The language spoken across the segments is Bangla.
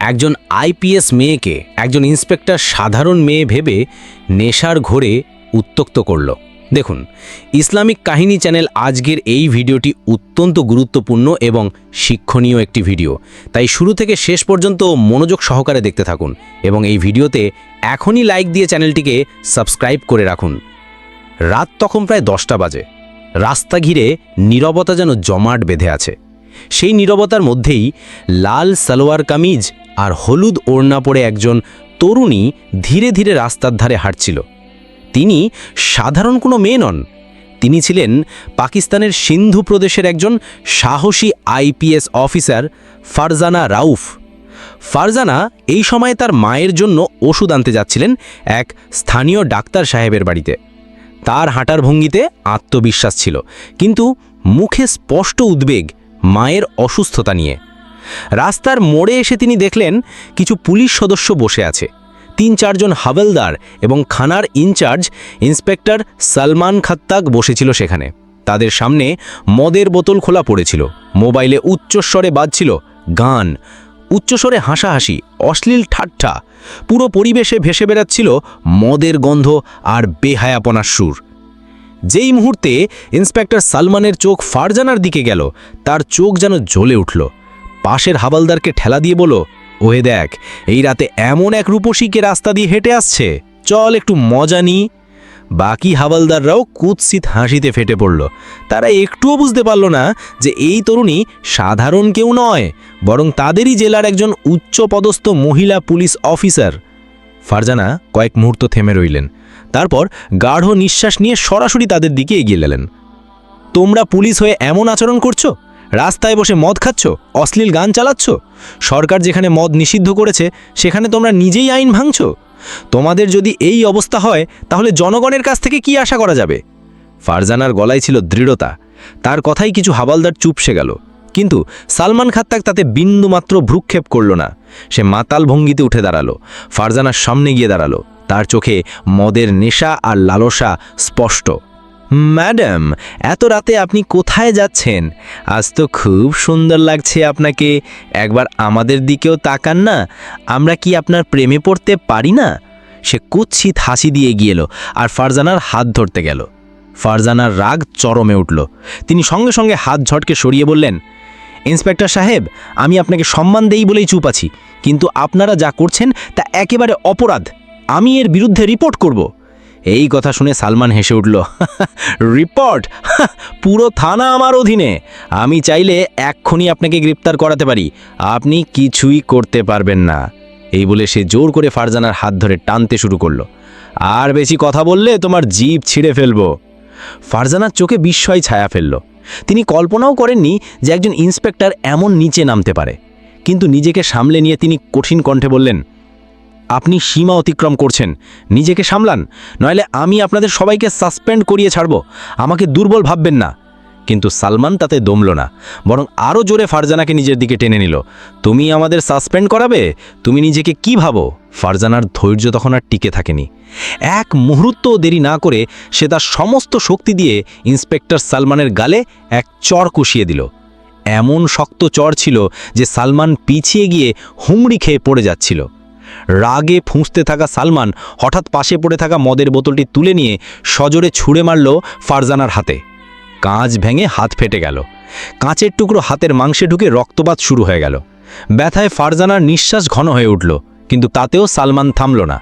একজন আইপিএস মেয়েকে একজন ইন্সপেক্টর সাধারণ মেয়ে ভেবে নেশার ঘোরে উত্তক্ত করল। দেখুন, ইসলামিক কাহিনী চ্যানেল আজকের এই ভিডিওটি অত্যন্ত গুরুত্বপূর্ণ এবং শিক্ষণীয় একটি ভিডিও। তাই শুরু থেকে শেষ পর্যন্ত মনোযোগ সহকারে দেখতে থাকুন এবং এই ভিডিওতে এখনই লাইক দিয়ে চ্যানেলটিকে সাবস্ক্রাইব করে রাখুন। রাত তখন প্রায় দশটা বাজে। রাস্তা ঘিরে নীরবতা যেন জমাট বেঁধে আছে। সেই নীরবতার মধ্যেই লাল সালোয়ার কামিজ আর হলুদ ওড়না পরে একজন তরুণী ধীরে ধীরে রাস্তার ধারে হাঁটছিল। তিনি সাধারণ কোনো মেয়ে নন। তিনি ছিলেন পাকিস্তানের সিন্ধু প্রদেশের একজন সাহসী আইপিএস অফিসার ফারজানা রাউফ। ফারজানা এই সময়ে তার মায়ের জন্য ওষুধ আনতে যাচ্ছিলেন এক স্থানীয় ডাক্তার সাহেবের বাড়িতে। তার হাঁটার ভঙ্গিতে আত্মবিশ্বাস ছিল। কিন্তু মুখে স্পষ্ট উদ্বেগ মায়ের অসুস্থতা নিয়ে। রাস্তার মোড়ে এসে তিনি দেখলেন কিছু পুলিশ সদস্য বসে আছে। তিন চারজন হাবেলদার এবং খানার ইনচার্জ ইন্সপেক্টর সালমান খাত্তাক বসেছিল সেখানে। তাদের সামনে মদের বোতল খোলা পড়েছিল। মোবাইলে উচ্চস্বরে বাজছিল গান। উচ্চস্বরে হাসাহাসি, অশ্লীল ঠাট্টা। পুরো পরিবেশে ভেসে বেড়াচ্ছিল মদের গন্ধ আর বেহায়াপনার সুর। যেই মুহূর্তে ইন্সপেক্টর সালমানের চোখ ফারজানার দিকে গেল, তার চোখ যেন জ্বলে উঠল। পাশের হাবালদারকে ঠেলা দিয়ে বলো ওহে দেখ, এই রাতে এমন এক রূপসীকে রাস্তা দিয়ে হেঁটে আসছে। চল একটু মজা নি। বাকি হাবালদাররাও কুৎসিত হাসিতে ফেটে পড়ল। তারা একটুও বুঝতে পারল না যে এই তরুণী সাধারণ কেউ নয়, বরং তাদেরই জেলার একজন উচ্চপদস্থ মহিলা পুলিশ অফিসার। ফারজানা কয়েক মুহূর্ত থেমে রইলেন। তারপর গাঢ় নিঃশ্বাস নিয়ে সরাসরি তাদের দিকে এগিয়ে গেলেন। তোমরা পুলিশ হয়ে এমন আচরণ করছ? রাস্তায় বসে মদ খাচ্ছ? অশ্লীল গান চালাচ্ছ? সরকার যেখানে মদ নিষিদ্ধ করেছে, সেখানে তোমরা নিজেই আইন ভাঙছ? তোমাদের যদি এই অবস্থা হয়, তাহলে জনগণের কাছ থেকে কি আশা করা যাবে? ফারজানার গলায় ছিল দৃঢ়তা। তার কথাই কিছু হাবালদার চুপসে গেল। কিন্তু সালমান খাত্তাক তাতে বিন্দুমাত্র ভ্রুক্ষেপ করল না। সে মাতাল ভঙ্গিতে উঠে দাঁড়াল। ফারজানার সামনে গিয়ে দাঁড়াল। তার চোখে মদের নেশা আর লালসা স্পষ্ট। ম্যাডাম, এত রাতে আপনি কোথায় যাচ্ছেন? আজ তো খুব সুন্দর লাগছে আপনাকে। একবার আমাদের দিকেও তাকান না। আমরা কি আপনার প্রেমে পড়তে পারি না? সে কুৎসিত হাসি দিয়ে গিয়েল আর ফারজানার হাত ধরতে গেল। ফারজানার রাগ চরমে উঠল। তিনি সঙ্গে সঙ্গে হাত ঝটকে সরিয়ে বললেন, ইন্সপেক্টর সাহেব, আমি আপনাকে সম্মান দেই বলেই চুপ আছি। কিন্তু আপনারা যা করছেন তা একেবারে অপরাধ। আমি এর বিরুদ্ধে রিপোর্ট করব। এই কথা শুনে সালমান হেসে উঠল, রিপোর্ট? পুরো থানা আমার অধীনে। আমি চাইলে এক্ষুনি আপনাকে গ্রেপ্তার করাতে পারি। আপনি কিছুই করতে পারবেন না। এই বলে সে জোর করে ফারজানার হাত ধরে টানতে শুরু করল। আর বেশি কথা বললে তোমার জিভ ছিঁড়ে ফেলব। ফারজানার চোখে বিস্ময় ছায়া ফেলল। তিনি কল্পনাও করেননি যে একজন ইন্সপেক্টর এমন নিচে নামতে পারে। কিন্তু নিজেকে সামলে নিয়ে তিনি কঠিন কণ্ঠে বললেন আপনি সীমা অতিক্রম করছেন। নিজেকে সামলান, নইলে আমি আপনাদের সবাইকে সাসপেন্ড করিয়ে ছাড়ব। আমাকে দুর্বল ভাববেন না। কিন্তু সালমান তাতে দমল না, বরং আরও জোরে ফারজানাকে নিজের দিকে টেনে নিল। তুমি আমাদের সাসপেন্ড করাবে? তুমি নিজেকে কি ভাবো? ফারজানার ধৈর্য তখন আর টিকে থাকেনি। এক মুহূর্তও দেরি না করে সে তার সমস্ত শক্তি দিয়ে ইন্সপেক্টর সালমানের গালে এক চর কষিয়ে দিল। এমন শক্ত চর ছিল যে সালমান পিছিয়ে গিয়ে হুমড়ি খেয়ে পড়ে যাচ্ছিল। রাগে ফুঁসতে থাকা সালমান হঠাৎ পাশে পড়ে থাকা মদের বোতলটি তুলে নিয়ে সজোরে ছুঁড়ে মারল ফারজানার হাতে। কাঁচ ভেঙে হাত ফেটে গেল। কাঁচের টুকরো হাতের মাংসে ঢুকে রক্তপাত শুরু হয়ে গেল। ব্যথায় ফারজানার নিঃশ্বাস ঘন হয়ে উঠল, কিন্তু তাতেও সালমান থামল না।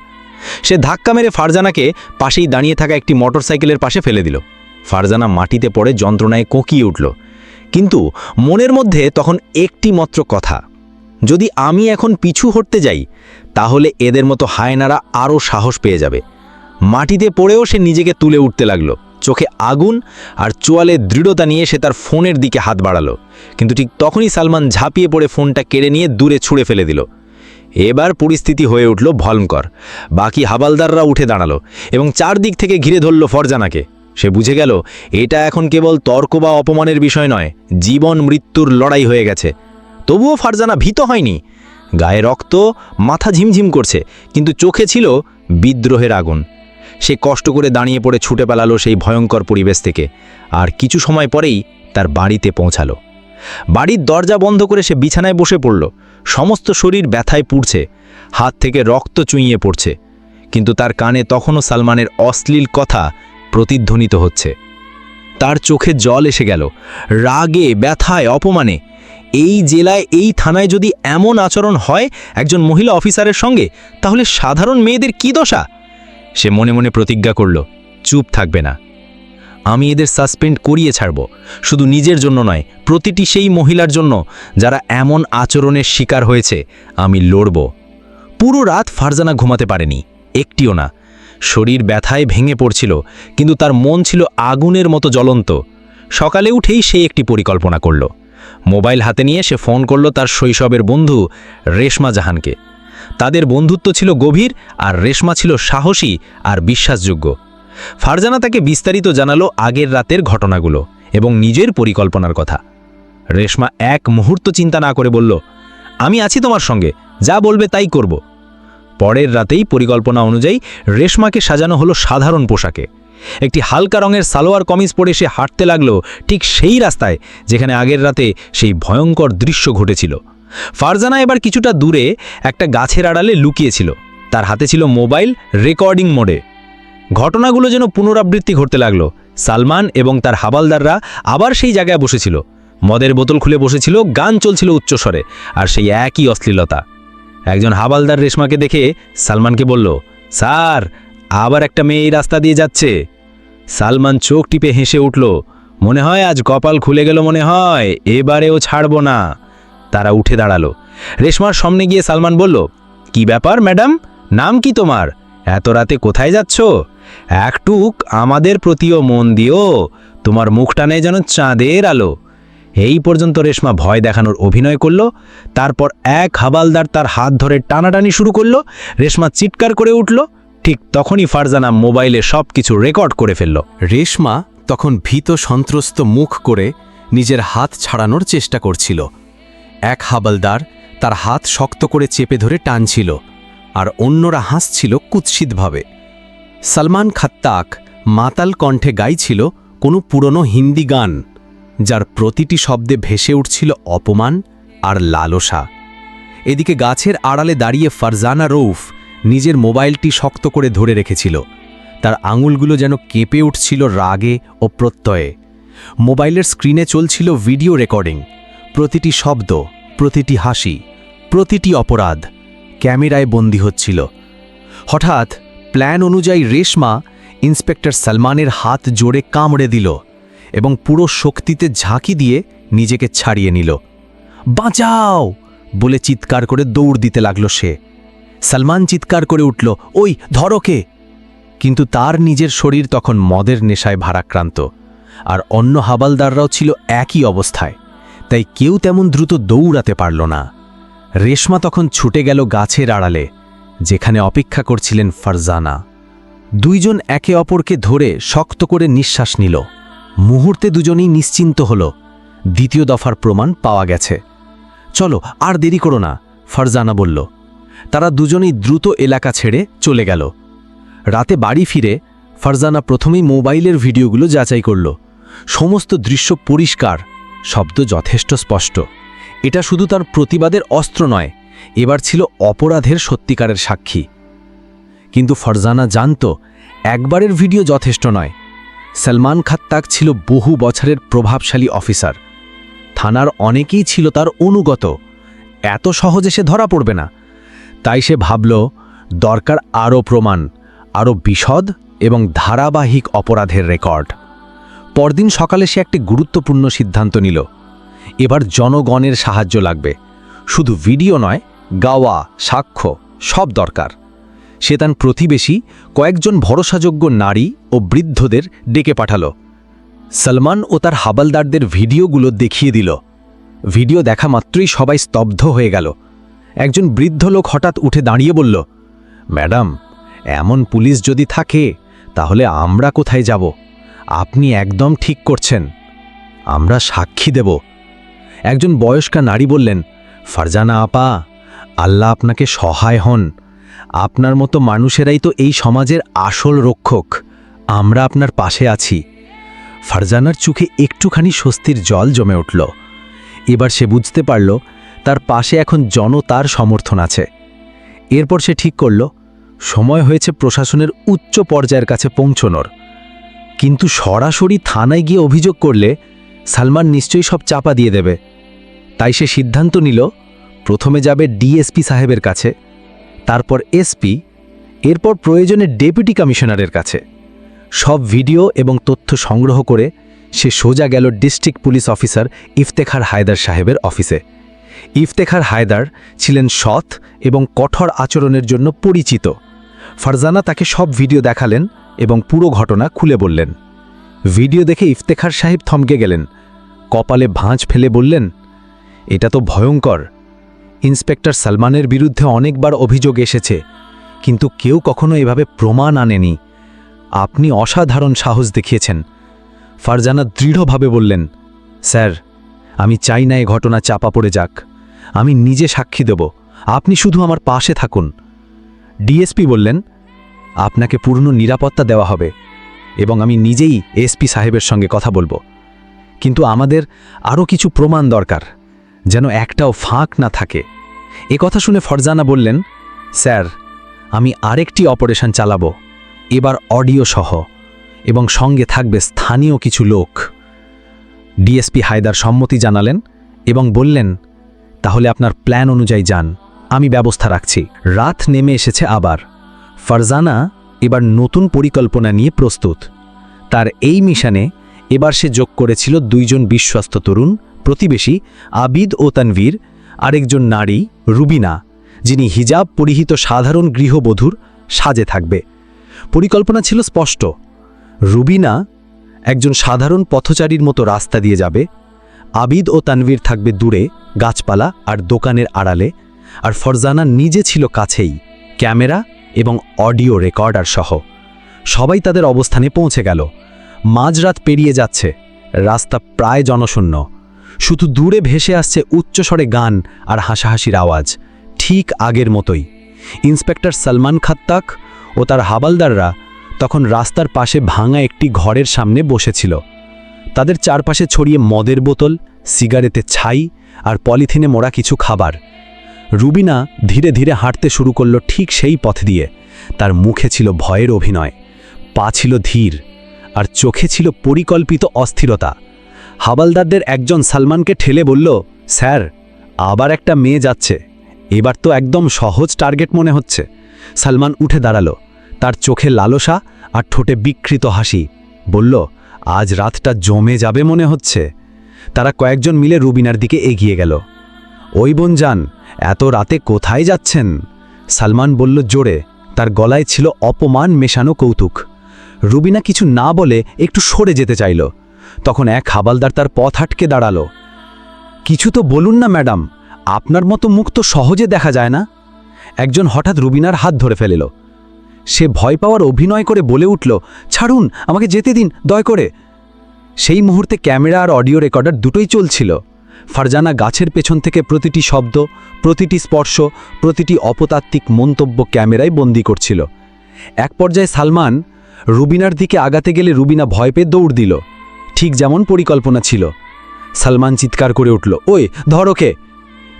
সে ধাক্কা মেরে ফারজানাকে পাশেই দাঁড়িয়ে থাকা একটি মোটরসাইকেলের পাশে ফেলে দিল। ফারজানা মাটিতে পড়ে যন্ত্রণায় কোঁকিয়ে উঠল। কিন্তু মনের মধ্যে তখন একটি মাত্র কথা যদি আমি এখন পিছু হটতে যাই, তাহলে এদের মতো হায়নারা আরও সাহস পেয়ে যাবে। মাটিতে পড়েও সে নিজেকে তুলে উঠতে লাগল। চোখে আগুন আর চোয়ালে দৃঢ়তা নিয়ে সে তার ফোনের দিকে হাত বাড়ালো। কিন্তু ঠিক তখনই সালমান ঝাঁপিয়ে পড়ে ফোনটা কেড়ে নিয়ে দূরে ছুঁড়ে ফেলে দিল। এবার পরিস্থিতি হয়ে উঠল ভয়ঙ্কর। বাকি হাবালদাররা উঠে দাঁড়াল এবং চারদিক থেকে ঘিরে ধরল ফরজানাকে। সে বুঝে গেল, এটা এখন কেবল তর্ক বা অপমানের বিষয় নয়, জীবন মৃত্যুর লড়াই হয়ে গেছে। তবুও ফারজানা ভীত হয়নি। গায়ে রক্ত, মাথা ঝিমঝিম করছে, কিন্তু চোখে ছিল বিদ্রোহের আগুন। সে কষ্ট করে দাঁড়িয়ে পড়ে ছুটে পালালো সেই ভয়ঙ্কর পরিবেশ থেকে, আর কিছু সময় পরেই তার বাড়িতে পৌঁছালো। বাড়ির দরজা বন্ধ করে সে বিছানায় বসে পড়ল। সমস্ত শরীর ব্যথায় পুড়ছে, হাত থেকে রক্ত চুইয়ে পড়ছে, কিন্তু তার কানে তখনও সালমানের অশ্লীল কথা প্রতিধ্বনিত হচ্ছে। তার চোখে জল এসে গেল, রাগে, ব্যথায়, অপমানে। এই জেলায়, এই থানায় যদি এমন আচরণ হয় একজন মহিলা অফিসারের সঙ্গে, তাহলে সাধারণ মেয়েদের কি দশা? সে মনে মনে প্রতিজ্ঞা করল, চুপ থাকবে না। আমি এদের সাসপেন্ড করিয়ে ছাড়ব, শুধু নিজের জন্য নয়, প্রতিটি সেই মহিলার জন্য, যারা এমন আচরণের শিকার হয়েছে, আমি লড়ব। পুরো রাত ফারজানা ঘুমাতে পারেনি, একটিও না। শরীর ব্যথায় ভেঙে পড়ছিল, কিন্তু তার মন ছিল আগুনের মতো জ্বলন্ত। সকালে উঠেই সে একটি পরিকল্পনা করল। মোবাইল হাতে নিয়ে সে ফোন করল তার শৈশবের বন্ধু রেশমা জাহানকে। তাদের বন্ধুত্ব ছিল গভীর আর রেশমা ছিল সাহসী আর বিশ্বাসযোগ্য। ফারজানা তাকে বিস্তারিত জানালো আগের রাতের ঘটনাগুলো এবং নিজের পরিকল্পনার কথা। রেশমা এক মুহূর্ত চিন্তা না করে বলল, আমি আছি তোমার সঙ্গে, যা বলবে তাই করব। পরের রাতেই পরিকল্পনা অনুযায়ী রেশমাকে সাজানো হলো সাধারণ পোশাকে। একটি হালকা রঙের সালোয়ার কমিজ পরে সে হাঁটতে লাগল ঠিক সেই রাস্তায়, যেখানে আগের রাতে সেই ভয়ঙ্কর দৃশ্য ঘটেছিল। ফারজানা এবার কিছুটা দূরে একটা গাছের আড়ালে লুকিয়েছিল। তার হাতে ছিল মোবাইল রেকর্ডিং মোডে। ঘটনাগুলো যেন পুনরাবৃত্তি ঘটতে লাগল। সালমান এবং তার হাবালদাররা আবার সেই জায়গায় বসেছিল। মদের বোতল খুলে বসেছিল, গান চলছিল উচ্চস্বরে, আর সেই একই অশ্লীলতা। একজন হাবালদার রেশমাকে দেখে সালমানকে বলল, স্যার আবার একটা মেয়ে এই রাস্তা দিয়ে যাচ্ছে। সালমান চোখ টিপে হেসে উঠল, মনে হয় আজ কপাল খুলে গেল মনে হয়, এবারেও ছাড়ব না। তারা উঠে দাঁড়াল। রেশমার সামনে গিয়ে সালমান বলল, কি ব্যাপার ম্যাডাম? নাম কি তোমার? এত রাতে কোথায় যাচ্ছ? একটুক আমাদের প্রতিও মন দিও, তোমার মুখটা নেই যেন চাঁদের আলো। এই পর্যন্ত রেশমা ভয় দেখানোর অভিনয় করল, তারপর এক হাবালদার তার হাত ধরে টানাটানি শুরু করল, রেশমা চিৎকার করে উঠল ঠিক তখনই ফারজানা মোবাইলে সব কিছু রেকর্ড করে ফেলল। রেশমা তখন ভীত সন্ত্রস্ত মুখ করে নিজের হাত ছাড়ানোর চেষ্টা করছিল। এক হাবালদার তার হাত শক্ত করে চেপে ধরে টানছিল আর অন্যরা হাসছিল কুৎসিতভাবে। সালমান খাত্তাক মাতাল কণ্ঠে গাইছিল কোনো পুরনো হিন্দি গান, যার প্রতিটি শব্দে ভেসে উঠছিল অপমান আর লালসা। এদিকে গাছের আড়ালে দাঁড়িয়ে ফারজানা রৌফ নিজের মোবাইলটি শক্ত করে ধরে রেখেছিল। তার আঙুলগুলো যেন কেঁপে উঠছিল রাগে ও প্রত্যয়ে। মোবাইলের স্ক্রিনে চলছিল ভিডিও রেকর্ডিং। প্রতিটি শব্দ, প্রতিটি হাসি, প্রতিটি অপরাধ ক্যামেরায় বন্দী হচ্ছিল। হঠাৎ প্ল্যান অনুযায়ী রেশমা ইন্সপেক্টর সালমানের হাত জোরে কামড়ে দিল এবং পুরো শক্তিতে ঝাঁকি দিয়ে নিজেকে ছাড়িয়ে নিল। বাঁচাও! বলে চিৎকার করে দৌড় দিতে লাগল সে। সালমান চিৎকার করে উঠল, ওই ধরকে কিন্তু তার নিজের শরীর তখন মদের নেশায় ভারাক্রান্ত, আর অন্য হাবালদাররাও ছিল একই অবস্থায়, তাই কেউ তেমন দ্রুত দৌড়াতে পারল না। রেশমা তখন ছুটে গেল গাছের আড়ালে, যেখানে অপেক্ষা করছিলেন ফারজানা। দুইজন একে অপরকে ধরে শক্ত করে নিঃশ্বাস নিল। মুহূর্তে দুজনেই নিশ্চিন্ত হল, দ্বিতীয় দফার প্রমাণ পাওয়া গেছে। চলো, আর দেরি করো না, ফারজানা বলল। তারা দুজনেই দ্রুত এলাকা ছেড়ে চলে গেল। রাতে বাড়ি ফিরে ফারজানা প্রথমেই মোবাইলের ভিডিওগুলো যাচাই করল। সমস্ত দৃশ্য পরিষ্কার, শব্দ যথেষ্ট স্পষ্ট। এটা শুধু তার প্রতিবাদের অস্ত্র নয়, এবার ছিল অপরাধের সত্যিকারের সাক্ষী। কিন্তু ফরজানা জানত, একবারের ভিডিও যথেষ্ট নয়। সলমান খাত্তাক ছিল বহু বছরের প্রভাবশালী অফিসার। থানার অনেকেই ছিল তার অনুগত। এত সহজে সে ধরা পড়বে না। তাই সে ভাবল, দরকার আরও প্রমাণ, আরও বিশদ এবং ধারাবাহিক অপরাধের রেকর্ড। পরদিন সকালে সে একটি গুরুত্বপূর্ণ সিদ্ধান্ত নিল। এবার জনগণের সাহায্য লাগবে। শুধু ভিডিও নয়, গাওয়া, সাক্ষ্য, সব দরকার। সে তার প্রতিবেশী, কয়েকজন ভরসাযোগ্য নারী ও বৃদ্ধদের ডেকে পাঠাল। সলমান ও তার হাবালদারদের ভিডিওগুলো দেখিয়ে দিল। ভিডিও দেখা মাত্রই সবাই স্তব্ধ হয়ে গেল। একজন বৃদ্ধ লোক হঠাৎ উঠে দাঁড়িয়ে বলল, ম্যাডাম, এমন পুলিশ যদি থাকে, তাহলে আমরা কোথায় যাব? আপনি একদম ঠিক করছেন। আমরা সাক্ষী দেব। একজন বয়স্কা নারী বললেন, ফারজানা আপা, আল্লাহ আপনাকে সহায় হন। আপনার মতো মানুষেরাই তো এই সমাজের আসল রক্ষক। আমরা আপনার পাশে আছি। ফারজানার চোখে একটুখানি স্বস্তির জল জমে উঠল। এবার সে বুঝতে পারল তার পাশে এখন জনতার সমর্থন আছে। এরপর সে ঠিক করল, সময় হয়েছে প্রশাসনের উচ্চ পর্যায়ের কাছে পৌঁছনোর। কিন্তু সরাসরি থানায় গিয়ে অভিযোগ করলে সালমান নিশ্চয়ই সব চাপা দিয়ে দেবে। তাই সে সিদ্ধান্ত নিল, প্রথমে যাবে ডিএসপি সাহেবের কাছে, তারপর এসপি, এরপর প্রয়োজনে ডেপুটি কমিশনারের কাছে। সব ভিডিও এবং তথ্য সংগ্রহ করে সে সোজা গেল district police officer Iftekhar Haider সাহেবের অফিসে। ইফতেখার হায়দার ছিলেন সৎ এবং কঠোর আচরণের জন্য পরিচিত। ফারজানা তাকে সব ভিডিও দেখালেন এবং পুরো ঘটনা খুলে বললেন। ভিডিও দেখে ইফতেখার সাহেব থমকে গেলেন। কপালে ভাঁজ ফেলে বললেন, এটা তো ভয়ঙ্কর। ইন্সপেক্টর সালমানের বিরুদ্ধে অনেকবার অভিযোগ এসেছে, কিন্তু কেউ কখনো এভাবে প্রমাণ আনেনি। আপনি অসাধারণ সাহস দেখিয়েছেন। ফারজানা দৃঢ়ভাবে বললেন, স্যার, আমি চাই না এ ঘটনা চাপা পড়ে যাক। আমি নিজে সাক্ষী দেব। আপনি শুধু আমার পাশে থাকুন। ডিএসপি বললেন, আপনাকে পূর্ণ নিরাপত্তা দেওয়া হবে এবং আমি নিজেই এসপি সাহেবের সঙ্গে কথা বলব। কিন্তু আমাদের আরও কিছু প্রমাণ দরকার, যেন একটাও ফাঁক না থাকে। এ কথা শুনে ফরজানা বললেন, স্যার, আমি আরেকটি অপারেশন চালাবো। এবার অডিও সহ এবং সঙ্গে থাকবে স্থানীয় কিছু লোক। ডিএসপি হায়দার সম্মতি জানালেন এবং বললেন তাহলে আপনার প্ল্যান অনুযায়ী যান। আমি ব্যবস্থা রাখছি। রাত নেমে এসেছে আবার। ফারজানা এবার নতুন পরিকল্পনা নিয়ে প্রস্তুত। তার এই মিশনে এবার সে যোগ করেছিল দুইজন বিশ্বস্ত তরুণ, প্রতিবেশী আবিদ ও তানভীর, আরেকজন নারী, রুবিনা, যিনি হিজাব পরিহিত সাধারণ গৃহবধূর সাজে থাকবে। পরিকল্পনা ছিল স্পষ্ট। রুবিনা একজন সাধারণ পথচারীর মতো রাস্তা দিয়ে যাবে আবিদ ও তানভীর থাকবে দূরে, গাছপালা আর দোকানের আড়ালে, আর ফরজানা নিজে ছিল কাছেই, ক্যামেরা এবং অডিও রেকর্ডার সহ। সবাই তাদের অবস্থানে পৌঁছে গেল। মাঝরাত পেরিয়ে যাচ্ছে, রাস্তা প্রায় জনশূন্য। শুধু দূরে ভেসে আসছে উচ্চস্বরে গান আর হাসাহাসির আওয়াজ, ঠিক আগের মতোই। ইন্সপেক্টর সালমান খাত্তাক ও তার হাবালদাররা তখন রাস্তার পাশে ভাঙা একটি ঘরের সামনে বসেছিল। তাদের চারপাশে ছড়িয়ে মদের বোতল সিগারেতে ছাই আর পলিথিনে মোড়া কিছু খাবার। রুবিনা ধীরে ধীরে হাঁটতে শুরু করল ঠিক সেই পথ দিয়ে। তার মুখে ছিল ভয়ের অভিনয়, পা ছিল ধীর আর চোখে ছিল পরিকল্পিত অস্থিরতা। হাবালদারদের একজন সালমানকে ঠেলে বলল, স্যার, আবার একটা মেয়ে যাচ্ছে। এবার তো একদম সহজ টার্গেট মনে হচ্ছে। সালমান উঠে দাঁড়াল। তার চোখে লালসা আর ঠোঁটে বিকৃত হাসি। বলল আজ রাতটা জমে যাবে মনে হচ্ছে। তারা কয়েকজন মিলে রুবিনার দিকে এগিয়ে গেল। ওই বোন যান এত রাতে কোথায় যাচ্ছেন? সালমান বলল জোরে। তার গলায় ছিল অপমান, মেশানো কৌতুক। রুবিনা কিছু না বলে একটু সরে যেতে চাইল। তখন এক হাবালদার তার পথ আটকে দাঁড়াল। কিছু তো বলুন না, ম্যাডাম, আপনার মতো মুখ তো সহজে দেখা যায় না? একজন হঠাৎ রুবিনার হাত ধরে ফেলিল। সে ভয় পাওয়ার অভিনয় করে বলে উঠল, ছাড়ুন, আমাকে যেতে দিন, দয় করে। সেই মুহূর্তে ক্যামেরা আর অডিও রেকর্ডার দুটোই চলছিল। ফারজানা গাছের পেছন থেকে প্রতিটি শব্দ, প্রতিটি স্পর্শ, প্রতিটি অপতাত্ত্বিক মন্তব্য ক্যামেরায় বন্দি করছিল। এক পর্যায়ে সালমান রুবিনার দিকে আগাতে গেলে রুবিনা ভয় পেয়ে দৌড় দিল। ঠিক যেমন পরিকল্পনা ছিল। সালমান চিৎকার করে উঠল, ওই ধরোকে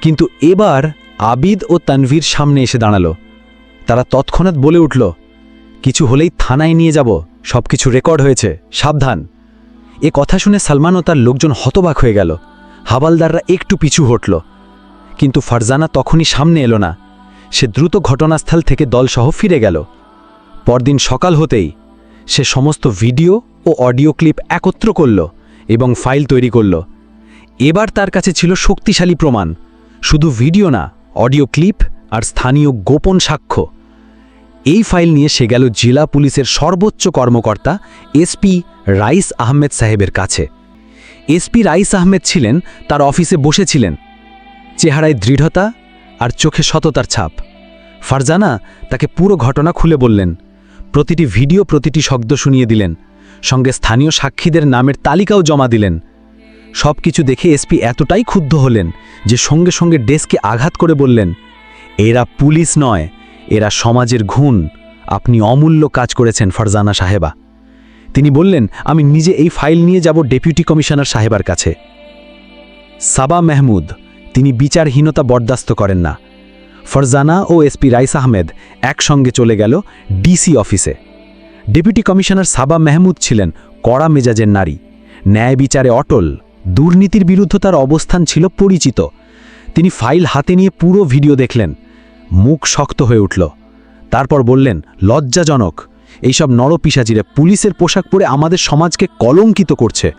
কিন্তু এবার আবিদ ও তানভীর সামনে এসে দাঁড়াল। তারা তৎক্ষণাৎ বলে উঠল, কিছু হলেই থানায় নিয়ে যাব সব কিছু রেকর্ড হয়েছে, সাবধান। এ কথা শুনে সালমান ও তার লোকজন হতবাক হয়ে গেল। হাবালদাররা একটু পিছু হটল। কিন্তু ফারজানা তখনই সামনে এলো না। সে দ্রুত ঘটনাস্থল থেকে দলসহ ফিরে গেল। পরদিন সকাল হতেই সে সমস্ত ভিডিও ও অডিও ক্লিপ একত্র করল এবং ফাইল তৈরি করল। এবার তার কাছে ছিল শক্তিশালী প্রমাণ। শুধু ভিডিও না, অডিও ক্লিপ আর স্থানীয় গোপন সাক্ষ্য। এই ফাইল নিয়ে সে গেল জেলা পুলিশের সর্বোচ্চ কর্মকর্তা এসপি রাইস আহমেদ সাহেবের কাছে। এসপি রাইস আহমেদ ছিলেন, তার অফিসে বসেছিলেন। চেহারায় দৃঢ়তা আর চোখে সততার ছাপ। ফারজানা তাকে পুরো ঘটনা খুলে বললেন। প্রতিটি ভিডিও প্রতিটি শব্দ শুনিয়ে দিলেন। সঙ্গে স্থানীয় সাক্ষীদের নামের তালিকাও জমা দিলেন। সব কিছু দেখে এসপি এতটাই ক্ষুব্ধ হলেন যে সঙ্গে সঙ্গে ডেস্কে আঘাত করে বললেন, এরা পুলিশ নয় এরা সমাজের ঘুণ। আপনি অমূল্য কাজ করেছেন, ফারজানা সাহেবা। তিনি বললেন, আমি নিজে এই ফাইল নিয়ে যাব ডেপুটি কমিশনার সাহেবার কাছে। সাবা মেহমুদ, তিনি বিচারহীনতা বরদাস্ত করেন না। ফরজানা ও এসপি রাইস আহমেদ একসঙ্গে চলে গেল ডিসি অফিসে। ডেপুটি কমিশনার সাবা মেহমুদ ছিলেন কড়া মেজাজের নারী। ন্যায় বিচারে অটল, দুর্নীতির বিরুদ্ধে তার অবস্থান ছিল পরিচিত। তিনি ফাইল হাতে নিয়ে পুরো ভিডিও দেখলেন। মুখ শক্ত হয়ে উঠল। তারপর বললেন, লজ্জাজনক, এইসব নরপিসাচিরে পুলিশের পোশাক পরে আমাদের সমাজকে কলঙ্কিত করছে।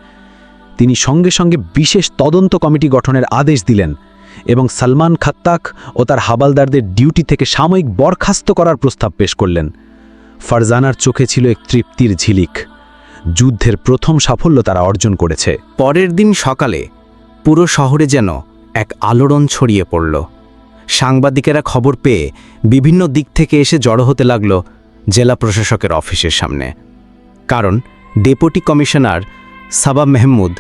তিনি সঙ্গে সঙ্গে বিশেষ তদন্ত কমিটি গঠনের আদেশ দিলেন এবং সালমান খাত্তাক ও তার হাবালদারদের ডিউটি থেকে সাময়িক বরখাস্ত করার প্রস্তাব পেশ করলেন। ফারজানার চোখে ছিল এক তৃপ্তির ঝিলিক। যুদ্ধের প্রথম সাফল্য তারা অর্জন করেছে। পরের দিন সকালে পুরো শহরে যেন এক আলোড়ন ছড়িয়ে পড়ল। সাংবাদিকেরা খবর পেয়ে বিভিন্ন দিক থেকে এসে জড়ো হতে লাগল জেলা প্রশাসকের অফিসের সামনে। কারণ ডেপুটি কমিশনার সাবা মেহমুদ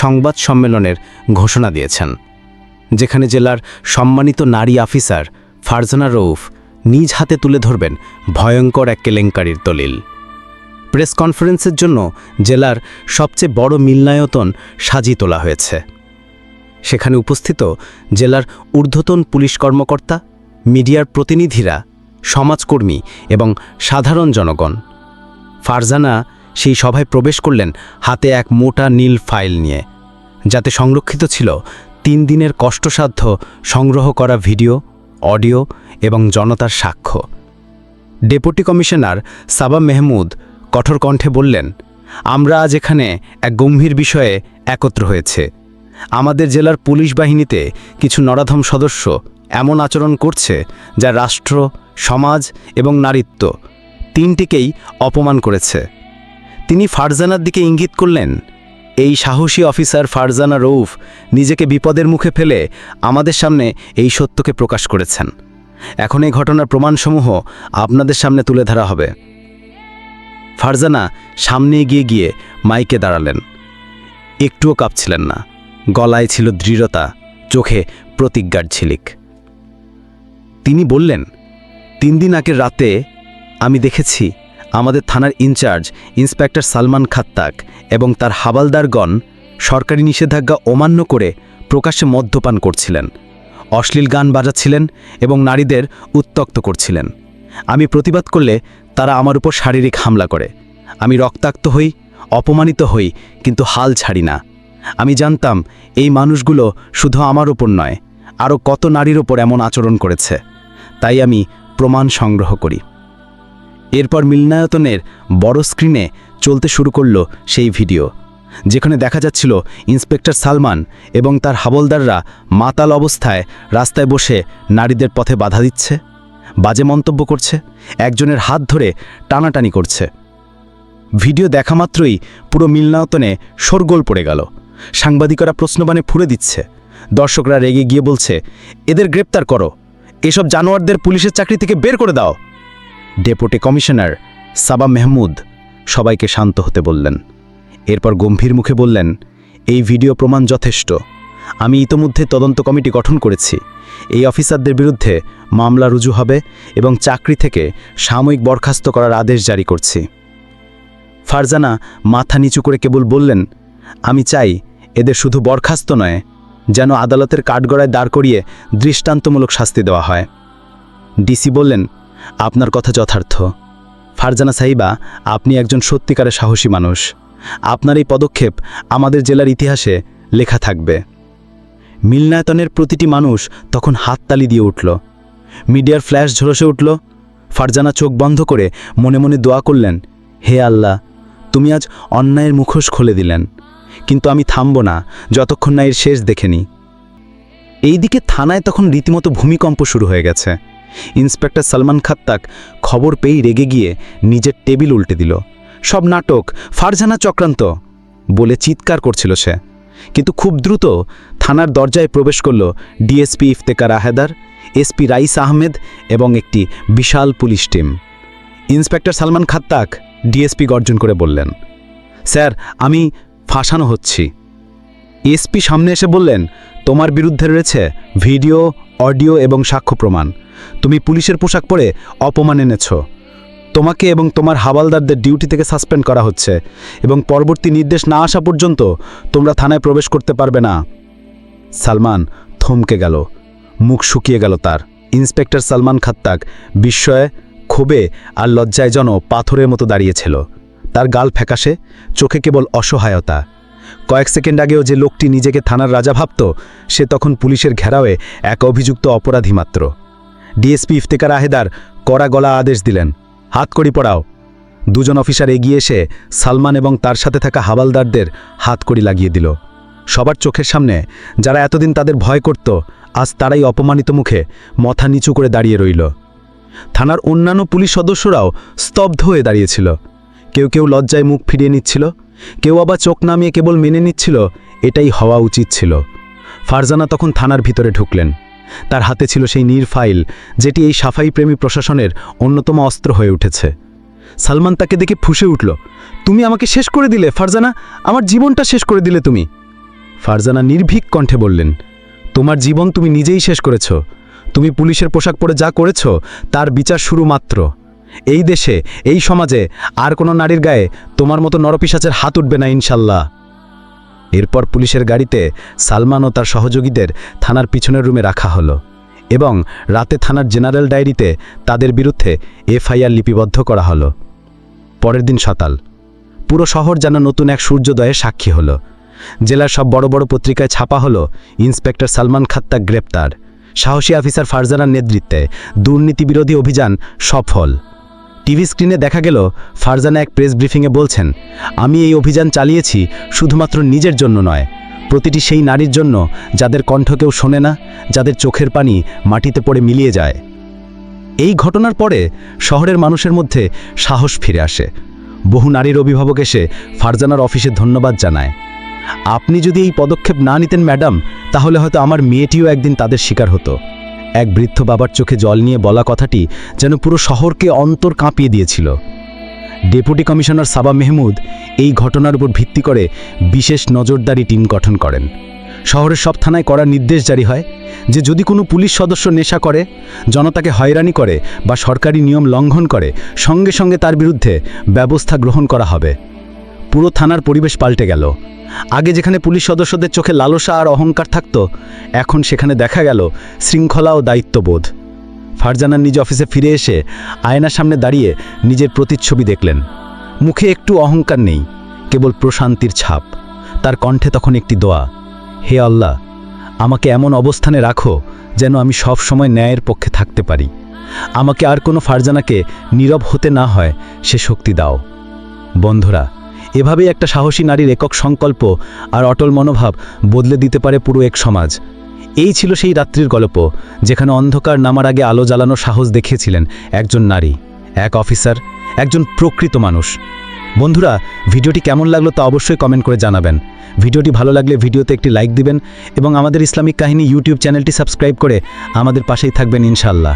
সংবাদ সম্মেলনের ঘোষণা দিয়েছেন, যেখানে জেলার সম্মানিত নারী অফিসার ফারজানা রৌফ নিজ হাতে তুলে ধরবেন ভয়ঙ্কর এক কেলেঙ্কারির দলিল। প্রেস কনফারেন্সের জন্য জেলার সবচেয়ে বড় মিলনায়তন সাজিয়ে তোলা হয়েছে। সেখানে উপস্থিত জেলার ঊর্ধ্বতন পুলিশ কর্মকর্তা, মিডিয়ার প্রতিনিধিরা, সমাজকর্মী এবং সাধারণ জনগণ। ফারজানা সেই সভায় প্রবেশ করলেন হাতে এক মোটা নীল ফাইল নিয়ে, যাতে সংরক্ষিত ছিল তিন দিনের কষ্টসাধ্য সংগ্রহ করা ভিডিও, অডিও এবং জনতার সাক্ষ্য। ডেপুটি কমিশনার সাবা মেহমুদ কঠোর কণ্ঠে বললেন, আমরা আজ এখানে এক গম্ভীর বিষয়ে একত্র হয়েছে। আমাদের জেলার পুলিশ বাহিনীতে কিছু নরাধম সদস্য এমন আচরণ করছে যা রাষ্ট্র, সমাজ এবং নারীত্ব তিনটিকেই অপমান করেছে। তিনি ফারজানার দিকে ইঙ্গিত করলেন, এই সাহসী অফিসার ফারজানা রৌফ নিজেকে বিপদের মুখে ফেলে আমাদের সামনে এই সত্যকে প্রকাশ করেছেন। এখন এই ঘটনার প্রমাণসমূহ আপনাদের সামনে তুলে ধরা হবে। ফারজানা সামনে এগিয়ে গিয়ে মাইকে দাঁড়ালেন। একটুও কাঁপছিলেন না। গলায় ছিল দৃঢ়তা, চোখে প্রতিজ্ঞার ঝিলিক। তিনি বললেন, তিন দিন আগের রাতে আমি দেখেছি আমাদের থানার ইনচার্জ ইন্সপেক্টর সালমান খাত্তাক এবং তার হাবালদারগণ সরকারি নিষেধাজ্ঞা অমান্য করে প্রকাশ্যে মদ্যপান করছিলেন, অশ্লীল গান বাজাচ্ছিলেন এবং নারীদের উত্তক্ত করছিলেন। আমি প্রতিবাদ করলে তারা আমার উপর শারীরিক হামলা করে। আমি রক্তাক্ত হই, অপমানিত হই, কিন্তু হাল ছাড়ি না। আমি জানতাম এই মানুষগুলো শুধু আমার ওপর নয়, আরও কত নারীর ওপর এমন আচরণ করেছে। তাই আমি প্রমাণ সংগ্রহ করি। এরপর মিলনায়তনের বড় স্ক্রিনে চলতে শুরু করল সেই ভিডিও, যেখানে দেখা যাচ্ছিল ইন্সপেক্টর সালমান এবং তার হাবলদাররা মাতাল অবস্থায় রাস্তায় বসে নারীদের পথে বাধা দিচ্ছে, বাজে মন্তব্য করছে, একজনের হাত ধরে টানাটানি করছে। ভিডিও দেখা মাত্রই পুরো মিলনায়তনে শোরগোল পড়ে গেল। সাংবাদিকরা প্রশ্নবাণে ফুরে দিচ্ছে। দর্শকরা রেগে গিয়ে বলছে, এদের গ্রেপ্তার করো। এসব জানোয়ারদের পুলিশের চাকরি থেকে বের করে দাও। ডেপুটি কমিশনার সাবা মেহমুদ সবাইকে শান্ত হতে বললেন। এরপর গম্ভীর মুখে বললেন, এই ভিডিও প্রমাণ যথেষ্ট। আমি ইতোমধ্যে তদন্ত কমিটি গঠন করেছি। এই অফিসারদের বিরুদ্ধে মামলা রুজু হবে এবং চাকরি থেকে সাময়িক বরখাস্ত করার আদেশ জারি করছি। ফারজানা মাথা নিচু করে কেবল বললেন, আমি চাই এদের শুধু বরখাস্ত নয়, যেন আদালতের কাঠগড়ায় দাঁড় করিয়ে দৃষ্টান্তমূলক শাস্তি দেওয়া হয়। ডিসি বললেন, আপনার কথা যথার্থ। ফারজানা সাহিবা, আপনি একজন সত্যিকারের সাহসী মানুষ। আপনার এই পদক্ষেপ আমাদের জেলার ইতিহাসে লেখা থাকবে। মিলনায়তনের প্রতিটি মানুষ তখন হাততালি দিয়ে উঠল। মিডিয়ার ফ্ল্যাশ ঝলসে উঠল। ফারজানা চোখ বন্ধ করে মনে মনে দোয়া করলেন, হে আল্লাহ, তুমি আজ অন্যায়ের মুখোশ খুলে দিলেন। কিন্তু আমি থামব না, যতক্ষণ না এর শেষ দেখেনি এইদিকে থানায় তখন রীতিমতো ভূমিকম্প শুরু হয়ে গেছে। ইন্সপেক্টর সালমান খাত্তাক খবর পেয়েই রেগে গিয়ে নিজের টেবিল উল্টে দিল। সব নাটক, ফারজানা চক্রান্ত বলে চিৎকার করছিল সে। কিন্তু খুব দ্রুত থানার দরজায় প্রবেশ করল ডিএসপি ইফতেকার আহেদার, এসপি রাইস আহমেদ এবং একটি বিশাল police team. Inspector Salman Khattak DSP গর্জন করে বললেন, স্যার, আমি ফাঁসানো হচ্ছি। এসপি সামনে এসে বললেন, তোমার বিরুদ্ধে রয়েছে ভিডিও, অডিও এবং সাক্ষ্য প্রমাণ। তুমি পুলিশের পোশাক পরে অপমান এনেছ। তোমাকে এবং তোমার হাবালদারদের ডিউটি থেকে সাসপেন্ড করা হচ্ছে এবং পরবর্তী নির্দেশ না আসা পর্যন্ত তোমরা থানায় প্রবেশ করতে পারবে না। সালমান থমকে গেল। মুখ শুকিয়ে গেল তার। ইন্সপেক্টর সালমান খাত্তাক বিস্ময়ে ক্ষোভে আর লজ্জায় যেন পাথরের মতো দাঁড়িয়েছিল তার গাল ফ্যাকাশে, চোখে কেবল অসহায়তা। কয়েক সেকেন্ড আগেও যে লোকটি নিজেকে থানার রাজা ভাবত, সে তখন পুলিশের ঘেরাওয়ে এক অভিযুক্ত অপরাধী মাত্র ডিএসপি ইফতেকার আহেদার কড়া গলা আদেশ দিলেন, হাত কড়ি পড়াও। দুজন অফিসার এগিয়ে এসে সালমান এবং তার সাথে থাকা হাবালদারদের হাত কড়ি লাগিয়ে দিল। সবার চোখের সামনে যারা এতদিন তাদের ভয় করত, আজ তারাই অপমানিত মুখে মাথা নিচু করে দাঁড়িয়ে রইল। থানার অন্যান্য পুলিশ সদস্যরাও স্তব্ধ হয়ে দাঁড়িয়েছিল। কেউ কেউ লজ্জায় মুখ ফিরিয়ে নিচ্ছিল, কেউ আবার চোখ নামিয়ে কেবল মেনে নিচ্ছিল, এটাই হওয়া উচিত ছিল। ফারজানা তখন থানার ভিতরে ঢুকলেন। তার হাতে ছিল সেই নীর ফাইল, যেটি এই সাফাই প্রেমী প্রশাসনের অন্যতম অস্ত্র হয়ে উঠেছে। সালমান তাকে দেখে ফুসে উঠল, তুমি আমাকে শেষ করে দিলে, ফারজানা? আমার জীবনটা শেষ করে দিলে তুমি? ফারজানা নির্ভীক কণ্ঠে বললেন, তোমার জীবন তুমি নিজেই শেষ করেছ। তুমি পুলিশের পোশাক পরে যা করেছ, তার বিচার শুরু মাত্র। এই দেশে, এই সমাজে আর কোনো নারীর গায়ে তোমার মতো নরপিসাচের হাত উঠবে না ইনশাল্লাহ। এরপর পুলিশের গাড়িতে সালমান ও তার সহযোগীদের থানার পিছনের রুমে রাখা হলো এবং রাতে থানার জেনারেল ডায়েরিতে তাদের বিরুদ্ধে এফআইআর লিপিবদ্ধ করা হলো। পরের দিন সকাল পুরো শহর যেন নতুন এক সূর্যোদয়ে সাক্ষী হলো। জেলার সব বড় বড় পত্রিকায় ছাপা হলো ইন্সপেক্টর সালমান খাত্তা গ্রেপ্তার, সাহসী অফিসার ফারজানার নেতৃত্বে দুর্নীতি বিরোধী অভিযান সফল। টিভি স্ক্রিনে দেখা গেল ফারজানা এক প্রেস ব্রিফিংয়ে বলছেন, আমি এই অভিযান চালিয়েছি শুধুমাত্র নিজের জন্য নয়। প্রতিটি সেই নারীর জন্য যাদের কণ্ঠ কেউ শোনে না, যাদের চোখের পানি মাটিতে পড়ে মিলিয়ে যায়। এই ঘটনার পরে শহরের মানুষের মধ্যে সাহস ফিরে আসে। বহু নারীর অভিভাবক এসে ফারজানার অফিসে ধন্যবাদ জানায়। আপনি যদি এই পদক্ষেপ না নিতেন, ম্যাডাম, তাহলে হয়তো আমার মেয়েটিও একদিন তাদের শিকার হতো। এক বৃদ্ধ বাবার চোখে জল নিয়ে বলা কথাটি যেন পুরো শহরকে অন্তর কাঁপিয়ে দিয়েছিল। ডেপুটি কমিশনার সাবা মেহমুদ এই ঘটনার উপর ভিত্তি করে বিশেষ নজরদারি টিম গঠন করেন। শহরের সব থানায় করার নির্দেশ জারি হয় যে যদি কোনো পুলিশ সদস্য নেশা করে, জনতাকে হয়রানি করে বা সরকারি নিয়ম লঙ্ঘন করে, সঙ্গে সঙ্গে তার বিরুদ্ধে ব্যবস্থা গ্রহণ করা হবে। পুরো থানার পরিবেশ পাল্টে গেল। আগে যেখানে পুলিশ সদস্যদের চোখে লালসা আর অহংকার থাকত, এখন সেখানে দেখা গেল শৃঙ্খলা ও দায়িত্ববোধ। ফারজানার নিজ অফিসে ফিরে এসে আয়নার সামনে দাঁড়িয়ে নিজের প্রতিচ্ছবি দেখলেন। মুখে একটু অহংকার নেই, কেবল প্রশান্তির ছাপ। তার কণ্ঠে তখন একটি দোয়া, হে আল্লাহ, আমাকে এমন অবস্থানে রাখো যেন আমি সব সময় ন্যায়ের পক্ষে থাকতে পারি। আমাকে আর কোনো ফারজানাকে নীরব হতে না হয়, সে শক্তি দাও। বন্ধুরা এভাবেই একটা সাহসী নারীর একক সংকল্প আর অটল মনোভাব বদলে দিতে পারে পুরো এক সমাজ। এই ছিল সেই রাত্রির গল্প, যেখানে অন্ধকার নামার আগে আলো জ্বালানোর সাহস দেখিয়েছিলেন একজন নারী, এক অফিসার, একজন প্রকৃত মানুষ। বন্ধুরা, ভিডিওটি কেমন লাগল তা অবশ্যই কমেন্ট করে জানাবেন। ভিডিওটি ভালো লাগলে ভিডিওতে একটি লাইক দিবেন এবং আমাদের ইসলামিক কাহিনী ইউটিউব চ্যানেলটি সাবস্ক্রাইব করে আমাদের পাশেই থাকবেন ইনশাল্লাহ